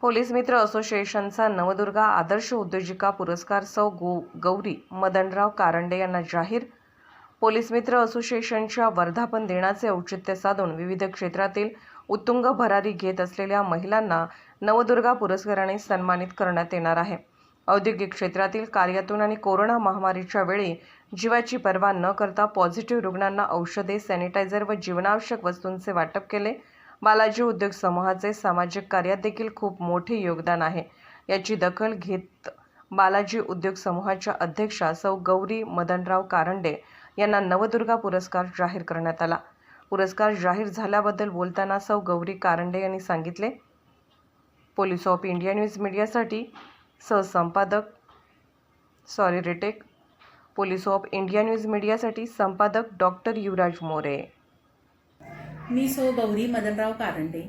Police मित्र असोसिएशनचा नवदुर्गा आदर्श उद्योजिका पुरस्कार सौ गो गौरी मदनराव कारंडे यांना जाहीर. पोलीस मित्र असोसिएशनच्या वर्धापन दिनाचे औचित्य साधून विविध क्षेत्रातील उत्तुंग भरारी घेत असलेल्या महिलांना नवदुर्गा पुरस्काराने सन्मानित करण्यात येणार आहे. औद्योगिक क्षेत्रातील कार्यातून आणि कोरोना महामारीच्या वेळी जीवाची पर्वा न करता पॉझिटिव्ह रुग्णांना औषधे सॅनिटायझर व जीवनावश्यक वस्तूंचे वाटप केले. बालाजी उद्योग समूहाचे सामाजिक कार्यात देखील खूप मोठे योगदान आहे. याची दखल घेत बालाजी उद्योग समूहाच्या अध्यक्षा सौ गौरी मदनराव कारंडे यांना नवदुर्गा पुरस्कार जाहीर करण्यात आला. पुरस्कार जाहीर झाल्याबद्दल बोलताना सौ गौरी कारंडे यांनी सांगितले पोलीस ऑफ इंडिया न्यूज मीडियासाठी सहसंपादक sorry retake police of India news मीडियासाठी संपादक डॉक्टर युवराज मोरे. मी सो गौरी मदनराव कारंडे.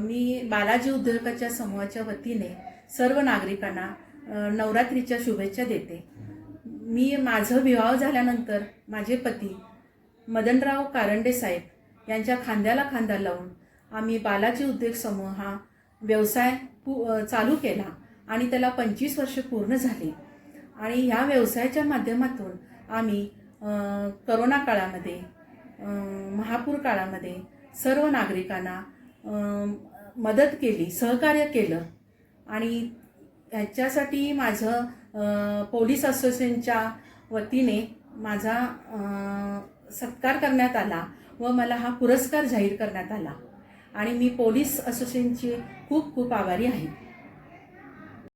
मी बालाजी उद्योगाच्या समूहाच्या वतीने सर्व नागरिकांना नवरात्रीच्या शुभेच्छा देते. मी माझं विवाह झाल्यानंतर माझे पती मदनराव कारंडे साहेब यांच्या खांद्याला खांदा लावून आम्ही बालाजी उद्योग समूह हा व्यवसाय पु चालू केला आणि त्याला पंचवीस वर्ष पूर्ण झाली. आणि ह्या व्यवसायाच्या माध्यमातून आम्ही करोना काळामध्ये महापूर काळामध्ये सर्व नागरिकांना मदत केली सहकार्य केलं. आणि ह्याच्यासाठी माझं पोलीस असोसिएशनच्या वतीने माझा सत्कार करण्यात आला व मला हा पुरस्कार जाहीर करण्यात आला. आणि मी पोलीस असोसिएशनची खूप खूप आभारी आहे.